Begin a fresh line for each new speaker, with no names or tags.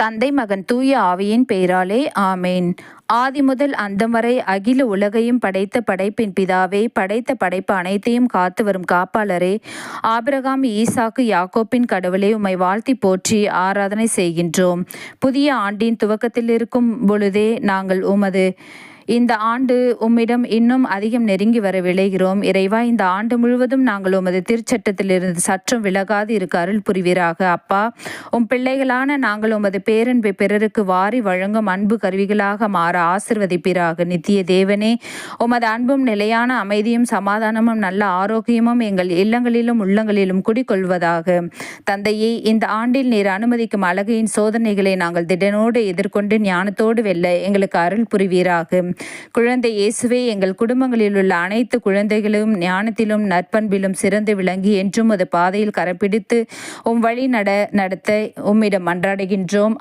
தந்தை மகன் தூய ஆவியின் பெயராலே ஆமேன். ஆதி முதல் அந்தம் வரை அகில உலகையும் படைத்த படைப்பின் பிதாவே படைத்த படைப்பு அனைத்தையும் காத்து வரும் காப்பாளரே. ஆபிரகாம் ஈசாக்கு யாக்கோப்பின் கடவுளே உம்மை வாழ்த்தி போற்றி ஆராதனை செய்கின்றோம். புதிய ஆண்டின் துவக்கத்தில் இருக்கும் பொழுதே நாங்கள் உமது இந்த ஆண்டு உம்மிடம் இன்னும் அதிகம் நெருங்கி வர விளைகிறோம் இறைவா இந்த ஆண்டு முழுவதும் நாங்கள் உமது திருச்சட்டத்திலிருந்து சற்றும் விலகாது இருக்க அருள் புரிவீராக. அப்பா உம் பிள்ளைகளான நாங்கள் உமது பேரன்பை பிறருக்கு வாரி வழங்கும் அன்பு கருவிகளாக மாற ஆசிர்வதிப்பீராக. நித்திய தேவனே உமது அன்பும் நிலையான அமைதியும் சமாதானமும் நல்ல ஆரோக்கியமும் எங்கள் இல்லங்களிலும் உள்ளங்களிலும் குடிக்கொள்வதாக தந்தையே இந்த ஆண்டில் நீர் அனுமதிக்கும் அழகையின் சோதனைகளை நாங்கள் திடனோடு எதிர்கொண்டு ஞானத்தோடு வெல்ல எங்களுக்கு அருள் புரிவீராக. குழந்தை இயேசுவே எங்கள் குடும்பங்களில் உள்ள அனைத்து குழந்தைகளும் ஞானத்திலும் நற்பண்பிலும் சிறந்து விளங்கி என்றும் அது பாதையில் கரப்பிடித்து உம் வழி நட நடத்த உம்மிடம் மன்றாடுகின்றோம்